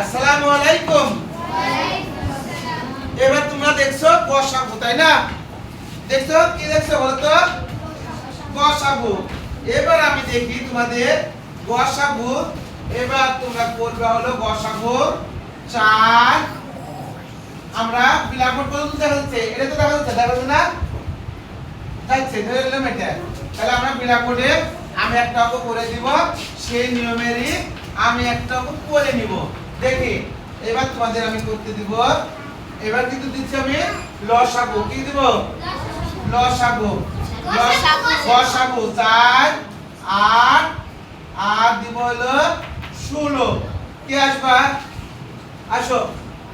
আসসালামু আলাইকুম। এবার তোমরা দেখছ গসাগু তাই না? দেখছ? কি দেখছ বলো তো গসাগু এবার আমি দেখি তোমাদের গসাগু এবার তোমরা করবে হলো গসাগু চার। আমরা ব্ল্যাকবোর্ড পর্যন্ত দেখা যাচ্ছে এটা তো দেখা যাচ্ছে দেখা যাচ্ছে না যাচ্ছে ধরলাম এটা। তাহলে আমরা ব্ল্যাকবোর্ডে আমি একটা অঙ্ক করে দিব। সেই নিয়মেরই আমি একটা অঙ্ক করে নিব। দেখি এবার তোমাদের আমি করতে দিব এবার কিন্তু দিচ্ছি আমি লসাগু কি দিব? লসাগু। লসাগু। চার আট আর দিব হলো ষোলো। কে আসবা? আসো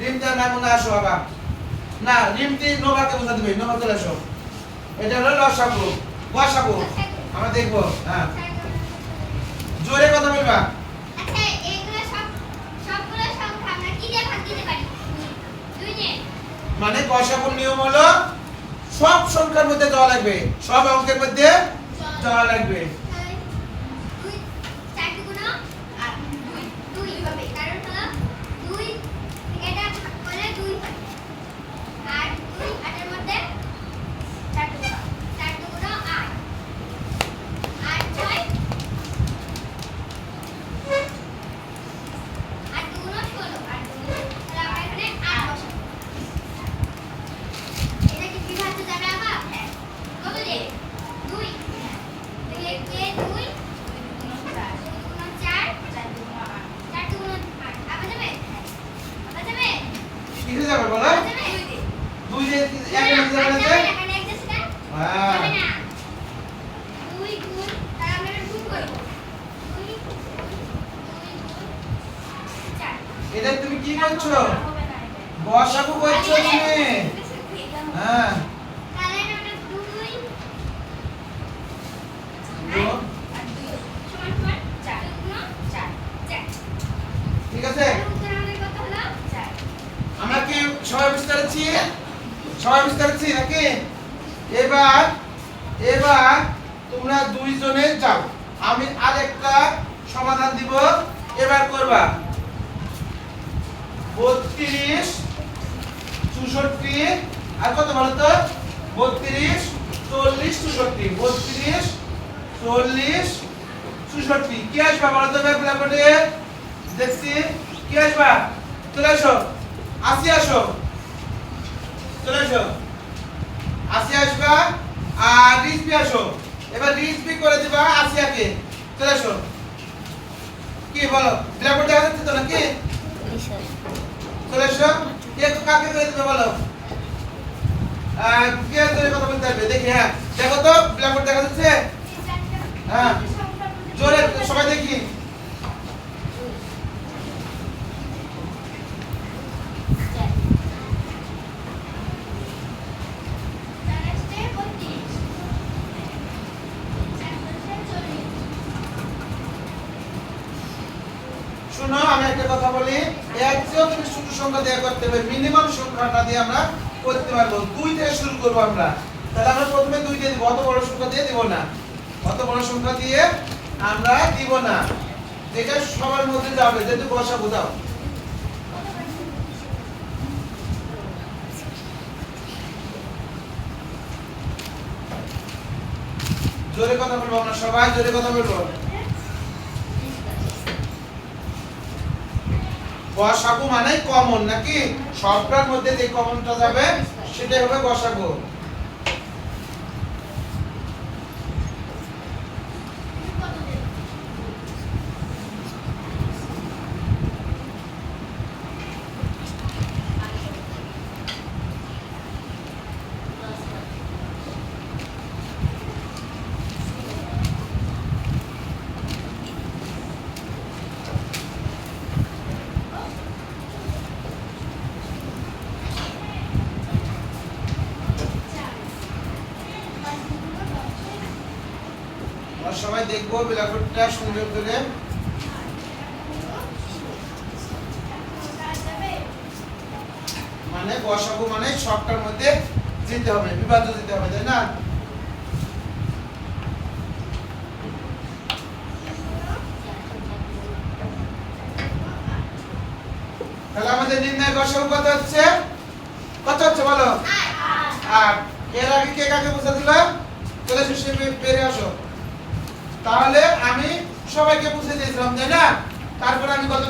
রিমটা না মনে আসো আবার না রিমটি নোভাকে বোঝা দিবে নোভা চলে আসো। এটা হলো লসাগু গসাগু আমরা দেখব হ্যাঁ। জোরে কথা বলবা আচ্ছা এগুলো সব সবগুলো সংখ্যা আমরা কি দিয়ে ভাগ দিতে পারি দুই দিয়ে মানে গসাগুর নিয়ম হলো সব সংখ্যার মধ্যে দেওয়া লাগবে। সব অঙ্কের মধ্যে দেওয়া লাগবে দুই চারটি গুণ আর দুই দুই হবে কারণ হলো দুই এটা ভাগ করলে দুই হয় আর দুই আটের মধ্যে চারটি গুণ চারটি গুণ আট আট ছয় আট গুণ ষোলো আট গুণ তাহলে আমরা এখানে আট বসাবো এটা কি বিভাজ্য যাবে আবার হ্যাঁ কত দিয়ে দুই তাহলে কে দুই দুই গুণ চার দুই গুণ চার চার গুণ আট চার গুণ আট আবার যাবে আবার যাবে কিসে যাবে বলো দুই যে এক আট যাবে না, এক? হ্যাঁ দুই গুণ, তাহলে আমরা গুণ করব। এটা তুমি কি করছ বসাবো করছ তুমি হ্যাঁ তাহলে এটা আমরা দুই গুণ। আর দুই সমান সমান চার। দুই গুণ চার। চার। ঠিক আছে তাহলে উত্তর আমাদের কত হলো? চার। আমরা কি পারছি সবাই বুঝতে পারছি নাকি? এবার এবার তোমরা দুইজনে যাও। আমি আরেকটা সমাধান দিব। এবার করবা। বত্রিশ, চৌষট্টি, আর কত বলো তো? বত্রিশ, চল্লিশ, চৌষট্টি। বত্রিশ, চল্লিশ, চৌষট্টি। কি আসবা বলো তো দেখছি। কি আসবা? চলে আসো। আসি আসো। চলে আসো আসি আসবা আর রিসবি আসো। এবার রিসবি করে দিবা আসিয়াকে। চলে আসো কি বলো? ব্ল্যাকবোর্ড দেখা যাচ্ছে তো নাকি? চলে এসো। কে কাকে করে দিবে বলো? কে তোর কথা বলতে পারবে দেখি হ্যাঁ। দেখো তো ব্ল্যাকবোর্ড দেখা যাচ্ছে? হ্যাঁ। জোরে, সবাই দেখি। কথা বলি এক চেয়েও ছোট সংখ্যা দেওয়া করতে হবে মিনিমাম সংখ্যাটা দিয়ে আমরা করতে পারব। দুই থেকে শুরু করব আমরা। তাহলে আমরা প্রথমে দুই দিয়ে দিব, অত বড় সংখ্যা দিয়ে দিব না। অত বড় সংখ্যা দিয়ে আমরা দিব না। যেটা সবার মধ্যে যাবে, যেহেতু বসা বোঝাও জোরে কথা বলব আমরা সবাই, জোরে কথা বলব। গসাগু মানে কমন নাকি? সবটার মধ্যে যে কমনটা যাবে সেটাই হবে গসাগু। আমরা সবাই দেখব বিলাফুটটা সুন্দর করে মানে গসাগু মানে সবটার মধ্যে যেতে হবে বিভাজ্য দিতে হবে তাই না? তাহলে আমাদের নির্ণয় গসাগু কত হচ্ছে? কত হচ্ছে বলো? আর এর আগে কে কাকে বুঝা দিল? চলে এসো সে বে- বেরিয়ে আসো। তাহলে আমি সবাইকে বুঝে দিয়েছিলাম তাই না? তারপরে আমি কত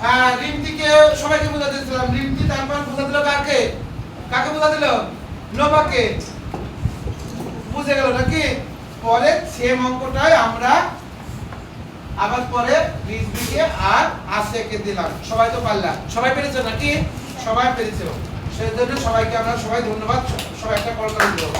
আহ, রিমতিকে সবাইকে বুঝা দিয়েছিলাম। রিমতি তারপর বুঝা দিল কাকে? কাকে বুঝা দিল? নোবাকে। বুঝে গেল নাকি? পরে সেম অঙ্কটাই আমরা আবার পরে রিজবিকে আর আসিয়াকে দিলাম। সবাই তো পারলাম সবাই পেরেছ নাকি? সবাই পেরেছ। সেই জন্য সবাইকে আমরা সবাই ধন্যবাদ। সবাই একটা কল করে দেবো